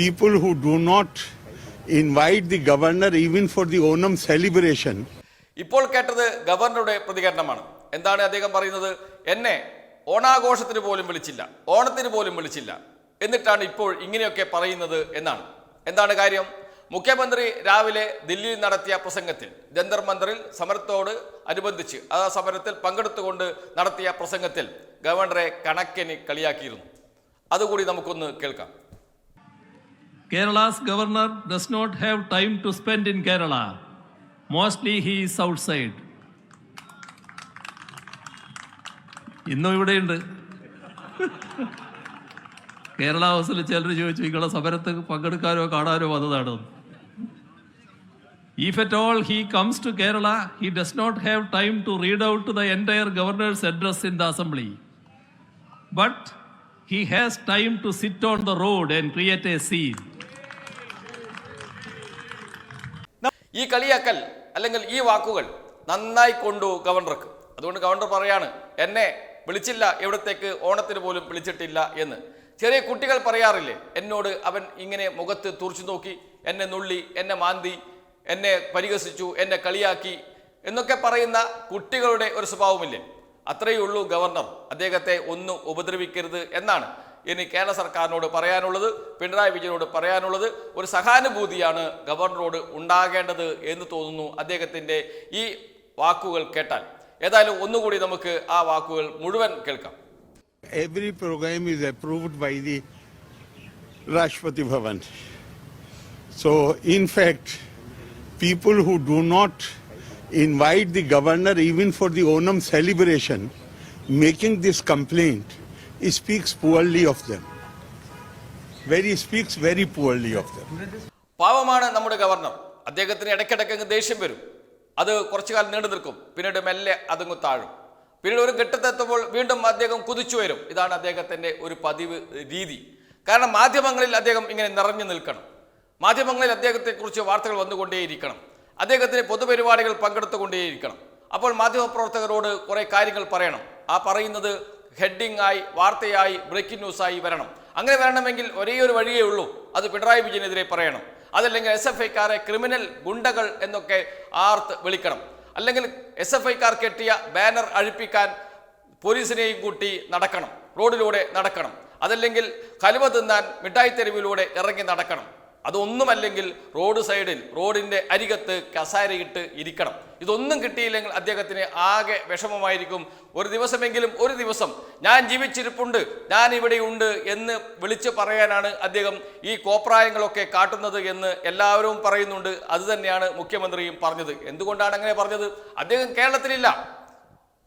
people who do not invite the governor even for the Onam celebration. ഇപ്പോൾ കേട്ടത് ഗവർണറുടെ പ്രതികരണമാണ്. എന്താണ് അദ്ദേഹം പറയുന്നത്? എന്നെ ഓണാഘോഷത്തിന് പോലും വിളിച്ചില്ല ഓണത്തിന് പോലും വിളിച്ചില്ല എന്നിട്ടാണ് ഇപ്പോൾ ഇങ്ങനെയൊക്കെ പറയുന്നത് എന്നാണ്. എന്താണ് കാര്യം? മുഖ്യമന്ത്രി രാവിലെ ദില്ലിയിൽ നടത്തിയ പ്രസംഗത്തിൽ ജന്തർ മന്ദറിൽ സമരത്തോട് അനുബന്ധിച്ച് ആ സമരത്തിൽ പങ്കെടുത്തുകൊണ്ട് നടത്തിയ പ്രസംഗത്തിൽ ഗവർണറെ കണക്കിന് കളിയാക്കിയിരുന്നു. അതുകൂടി നമുക്കൊന്ന് കേൾക്കാം. Kerala's governor does not have time to spend in Kerala. Mostly he is outside. ഇന്നും ഇവിടെയുണ്ട് കേരള ഹൗസിൽ ചിലർ ചോദിച്ചു നിങ്ങളെ സമരത്ത് പങ്കെടുക്കാനോ കാണാനോ വന്നതാണ് if at all he comes to Kerala he does not have time to read out the entire governor's address in the assembly but he has time to sit on the road and create a scene ഈ കളിയാക്കൽ അല്ലെങ്കിൽ ഈ വാക്കുകൾ നന്നായി കൊണ്ടു ഗവർണർക്ക്. അതുകൊണ്ട് governor പറയാണ് എന്നെ വിളിച്ചില്ല എവിടത്തേക്ക് ഓണത്തിന് പോലും വിളിച്ചിട്ടില്ല എന്ന്. ചെറിയ കുട്ടികൾ പറയാറില്ലേ എന്നോട് അവൻ ഇങ്ങനെ മുഖത്ത് തുറച്ചു നോക്കി എന്നെ നുള്ളി എന്നെ മാന്തി എന്നെ പരിഹസിച്ചു എന്നെ കളിയാക്കി എന്നൊക്കെ പറയുന്ന കുട്ടികളുടെ ഒരു സ്വഭാവമില്ലേ. അത്രയേ ഉള്ളൂ ഗവർണർ. അദ്ദേഹത്തെ ഒന്നും ഉപദ്രവിക്കരുത് എന്നാണ്. ഇനി കേരള സർക്കാരിനോട് പറയാനുള്ളത് പിണറായി വിജയനോട് പറയാനുള്ളത് ഒരു സഹാനുഭൂതിയാണ് ഗവർണറോട് ഉണ്ടാകേണ്ടത് എന്ന് തോന്നുന്നു അദ്ദേഹത്തിന്റെ ഈ വാക്കുകൾ കേട്ടാൽ. ഏതായാലും ഒന്നുകൂടി നമുക്ക് ആ വാക്കുകൾ മുഴുവൻ കേൾക്കാം. Every programme is approved by the Rashtrapati Bhavan so in in fact people who do not invite the governor even for the Onam celebration making this complaint complaint, speaks poorly of them. Very speaks very poorly of them. പാവമാണ് നമ്മുടെ governor. അദ്ദേഹത്തിന് ഇടയ്ക്കിടയ്ക്ക് അങ്ങ് ദേഷ്യം വരും. അത് കുറച്ചു കാലം നീണ്ടു നിൽക്കും. പിന്നീട് മെല്ലെ അതങ്ങ് താഴും. പിന്നീട് ഒരു ഘട്ടത്തെത്തുമ്പോൾ വീണ്ടും അദ്ദേഹം കുതിച്ചു വരും. ഇതാണ് അദ്ദേഹത്തിന്റെ ഒരു പതിവ് രീതി. കാരണം മാധ്യമങ്ങളിൽ അദ്ദേഹം ഇങ്ങനെ നിറഞ്ഞു നിൽക്കണം. മാധ്യമങ്ങളിൽ അദ്ദേഹത്തെക്കുറിച്ച് വാർത്തകൾ വന്നുകൊണ്ടേയിരിക്കണം. അദ്ദേഹത്തിന് പൊതുപരിപാടികൾ പങ്കെടുത്തുകൊണ്ടേയിരിക്കണം. അപ്പോൾ മാധ്യമപ്രവർത്തകരോട് കുറേ കാര്യങ്ങൾ പറയണം. ആ പറയുന്നത് ഹെഡിംഗ് ആയി വാർത്തയായി ബ്രേക്കിംഗ് ന്യൂസായി വരണം. അങ്ങനെ വരണമെങ്കിൽ ഒരേ ഒരു വഴിയേ ഉള്ളൂ. അത് പിണറായി വിജയനെതിരെ പറയണം. അതല്ലെങ്കിൽ എസ് എഫ് ഐക്കാരെ ക്രിമിനൽ ഗുണ്ടകൾ എന്നൊക്കെ ആർത്ത് വിളിക്കണം. അല്ലെങ്കിൽ എസ് എഫ് ഐക്കാർ കെട്ടിയ ബാനർ അഴിപ്പിക്കാൻ പോലീസിനെയും കൂട്ടി നടക്കണം. റോഡിലൂടെ നടക്കണം. അതല്ലെങ്കിൽ കലുവ തിന്നാൻ മിഠായി തെരുവിലൂടെ ഇറങ്ങി നടക്കണം. അതൊന്നുമല്ലെങ്കിൽ റോഡ് സൈഡിൽ റോഡിന്റെ അരികത്ത് കസാരയിട്ട് ഇരിക്കണം. ഇതൊന്നും കിട്ടിയില്ലെങ്കിൽ അദ്ദേഹത്തിന് ആകെ വിഷമമായിരിക്കും. ഒരു ദിവസമെങ്കിലും ഒരു ദിവസം ഞാൻ ജീവിച്ചിരിപ്പുണ്ട് ഞാൻ ഇവിടെയുണ്ട് എന്ന് വിളിച്ചു പറയാനാണ് അദ്ദേഹം ഈ കോപ്രായങ്ങളൊക്കെ കാട്ടുന്നത് എന്ന് എല്ലാവരും പറയുന്നുണ്ട്. അതുതന്നെയാണ് മുഖ്യമന്ത്രിയും പറഞ്ഞത്. എന്തുകൊണ്ടാണ് അങ്ങനെ പറഞ്ഞത്? അദ്ദേഹം കേരളത്തിലില്ല.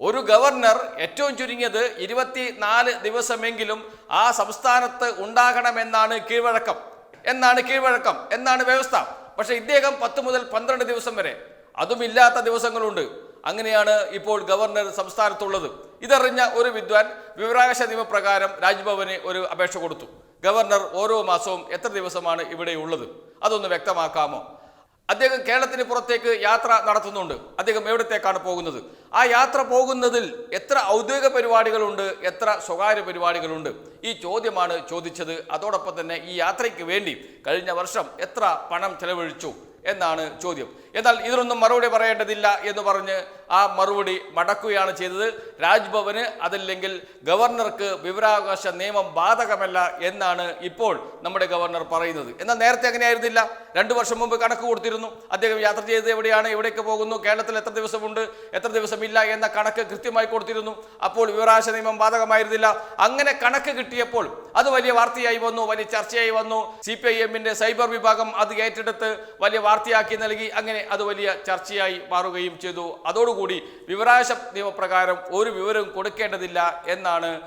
ഒരു ഗവർണർ ഏറ്റവും ചുരുങ്ങിയത് ഇരുപത്തിനാല് ദിവസമെങ്കിലും ആ സംസ്ഥാനത്ത് ഉണ്ടാകണമെന്നാണ് കീഴ്വഴക്കം. എന്നാണ് കീഴ്വഴക്കം എന്നാണ് വ്യവസ്ഥ. പക്ഷെ ഇദ്ദേഹം പത്ത് മുതൽ പന്ത്രണ്ട് ദിവസം വരെ അതുമില്ലാത്ത ദിവസങ്ങളുണ്ട്. അങ്ങനെയാണ് ഇപ്പോൾ ഗവർണർ സംസ്ഥാനത്തുള്ളത്. ഇതറിഞ്ഞ ഒരു വിദ്വാൻ വിവരാകാശ നിയമപ്രകാരം രാജ്ഭവന് ഒരു അപേക്ഷ കൊടുത്തു. ഗവർണർ ഓരോ മാസവും എത്ര ദിവസമാണ് ഇവിടെ ഉള്ളത് അതൊന്ന് വ്യക്തമാക്കാമോ? അദ്ദേഹം കേരളത്തിന് പുറത്തേക്ക് യാത്ര നടത്തുന്നുണ്ട്. അദ്ദേഹം എവിടത്തേക്കാണ് പോകുന്നത്? ആ യാത്ര പോകുന്നതിൽ എത്ര ഔദ്യോഗിക പരിപാടികളുണ്ട്? എത്ര സ്വകാര്യ പരിപാടികളുണ്ട്? ഈ ചോദ്യമാണ് ചോദിച്ചത്. അതോടൊപ്പം തന്നെ ഈ യാത്രയ്ക്ക് വേണ്ടി കഴിഞ്ഞ വർഷം എത്ര പണം ചെലവഴിച്ചു എന്നാണ് ചോദ്യം. എന്നാൽ ഇതിനൊന്നും മറുപടി പറയേണ്ടതില്ല എന്ന് പറഞ്ഞ് ആ മറുപടി മടക്കുകയാണ് ചെയ്തത്. രാജ്ഭവന് അതല്ലെങ്കിൽ ഗവർണർക്ക് വിവരാവകാശ നിയമം ബാധകമല്ല എന്നാണ് ഇപ്പോൾ നമ്മുടെ ഗവർണർ പറയുന്നത്. എന്നാൽ നേരത്തെ അങ്ങനെയായിരുന്നില്ല രണ്ടു വർഷം മുമ്പ് കണക്ക് കൊടുത്തിരുന്നു. അദ്ദേഹം യാത്ര ചെയ്ത് എവിടെയാണ്? എവിടേക്ക് പോകുന്നു? കേരളത്തിൽ എത്ര ദിവസമുണ്ട്? എത്ര ദിവസമില്ല എന്ന കണക്ക് കൃത്യമായി കൊടുത്തിരുന്നു. അപ്പോൾ വിവരാവകാശ നിയമം ബാധകമായിരുന്നില്ല. അങ്ങനെ കണക്ക് കിട്ടിയപ്പോൾ അത് വലിയ വാർത്തയായി വന്നു വലിയ ചർച്ചയായി വന്നു. സി സൈബർ വിഭാഗം അത് ഏറ്റെടുത്ത് വലിയ വാർത്തയാക്കി നൽകി. അങ്ങനെ അത് വലിയ ചർച്ചയായി മാറുകയും ചെയ്തു. അതോടുകൂടി വിവരാവകാശ നിയമപ്രകാരം ഒരു വിവരവും കൊടുക്കേണ്ടതില്ല എന്നാണ്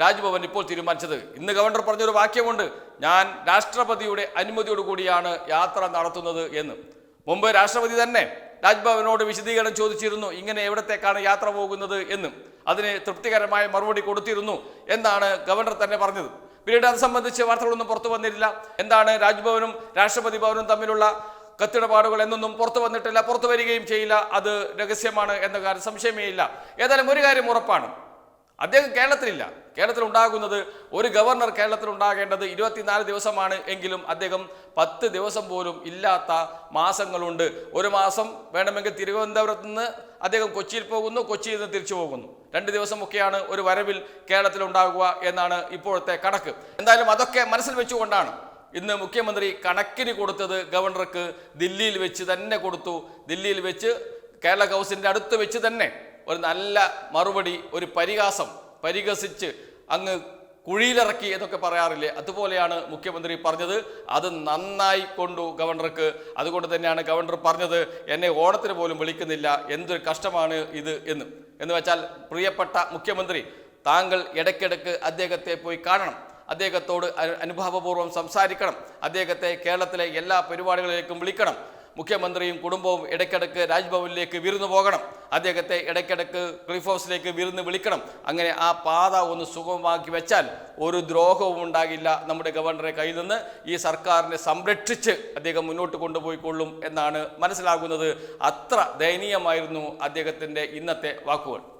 രാജ്ഭവൻ ഇപ്പോൾ തീരുമാനിച്ചത്. ഇന്ന് ഗവർണർ പറഞ്ഞൊരു വാക്യമുണ്ട്. ഞാൻ രാഷ്ട്രപതിയുടെ അനുമതിയോടുകൂടിയാണ് യാത്ര നടത്തുന്നത് എന്ന്. മുമ്പ് രാഷ്ട്രപതി തന്നെ രാജ്ഭവനോട് വിശദീകരണം ചോദിച്ചിരുന്നു. ഇങ്ങനെ എവിടത്തേക്കാണ് യാത്ര പോകുന്നത് എന്ന്. അതിന് തൃപ്തികരമായ മറുപടി കൊടുത്തിരുന്നു എന്നാണ് ഗവർണർ തന്നെ പറഞ്ഞത്. പിന്നീട് അത് സംബന്ധിച്ച് വാർത്തകളൊന്നും പുറത്തു വന്നിട്ടില്ല എന്താണ് രാജ്ഭവനും രാഷ്ട്രപതി ഭവനും തമ്മിലുള്ള കത്തിടപാടുകൾ എന്നൊന്നും പുറത്തു വന്നിട്ടില്ല പുറത്തു വരികയും ചെയ്യില്ല. അത് രഹസ്യമാണ് എന്ന കാര്യം സംശയമേ ഇല്ല ഏതായാലും ഒരു കാര്യം ഉറപ്പാണ്. അദ്ദേഹം കേരളത്തിലില്ല. കേരളത്തിൽ ഉണ്ടാകുന്നത് ഒരു ഗവർണർ കേരളത്തിൽ ഉണ്ടാകേണ്ടത് ഇരുപത്തിനാല് ദിവസമാണ് എങ്കിലും അദ്ദേഹം പത്ത് ദിവസം പോലും ഇല്ലാത്ത മാസങ്ങളുണ്ട്. ഒരു മാസം വേണമെങ്കിൽ തിരുവനന്തപുരത്ത് നിന്ന് അദ്ദേഹം കൊച്ചിയിൽ പോകുന്നു കൊച്ചിയിൽ നിന്ന് തിരിച്ചു പോകുന്നു. രണ്ട് ദിവസമൊക്കെയാണ് ഒരു വരവിൽ കേരളത്തിൽ ഉണ്ടാകുക എന്നാണ് ഇപ്പോഴത്തെ കണക്ക്. എന്തായാലും അതൊക്കെ മനസ്സിൽ വെച്ചുകൊണ്ടാണ് ഇന്ന് മുഖ്യമന്ത്രി കണക്കിന് കൊടുത്തത് ഗവർണർക്ക് ദില്ലിയിൽ വെച്ച് തന്നെ കൊടുത്തു. ദില്ലിയിൽ വെച്ച് കേരള ഹൗസിന്റെ അടുത്ത് വെച്ച് തന്നെ ഒരു നല്ല മറുപടി ഒരു പരിഹാസം പരിഹസിച്ച് അങ്ങ് കുഴിയിലിറക്കി എന്നൊക്കെ പറയാറില്ലേ? അതുപോലെയാണ് മുഖ്യമന്ത്രി പറഞ്ഞത്. അത് നന്നായി കൊണ്ടു ഗവർണർക്ക്. അതുകൊണ്ട് തന്നെയാണ് ഗവർണർ പറഞ്ഞത് എന്നെ ഓണത്തിന് പോലും വിളിക്കുന്നില്ല. എന്തൊരു കഷ്ടമാണ് ഇത് എന്ന്. എന്ന് വെച്ചാൽ പ്രിയപ്പെട്ട മുഖ്യമന്ത്രി താങ്കൾ ഇടയ്ക്കിടയ്ക്ക് അദ്ദേഹത്തെ പോയി കാണണം. അദ്ദേഹത്തോട് അനുഭാവപൂർവം സംസാരിക്കണം. അദ്ദേഹത്തെ കേരളത്തിലെ എല്ലാ പരിപാടികളിലേക്കും വിളിക്കണം. മുഖ്യമന്ത്രിയും കുടുംബവും ഇടയ്ക്കിടയ്ക്ക് രാജ്ഭവനിലേക്ക് വിരുന്നു പോകണം. അദ്ദേഹത്തെ ഇടയ്ക്കിടയ്ക്ക് ക്ലിഫ് ഹൗസിലേക്ക് വിരുന്ന് വിളിക്കണം. അങ്ങനെ ആ പാത ഒന്ന് സുഗമമാക്കി വെച്ചാൽ ഒരു ദ്രോഹവും ഉണ്ടാകില്ല നമ്മുടെ ഗവർണറെ കയ്യിൽ നിന്ന്. ഈ സർക്കാരിനെ സംരക്ഷിച്ച് അദ്ദേഹം മുന്നോട്ട് കൊണ്ടുപോയിക്കൊള്ളും എന്നാണ് മനസ്സിലാകുന്നത്. അത്ര ദയനീയമായിരുന്നു അദ്ദേഹത്തിന്റെ ഇന്നത്തെ വാക്കുകൾ.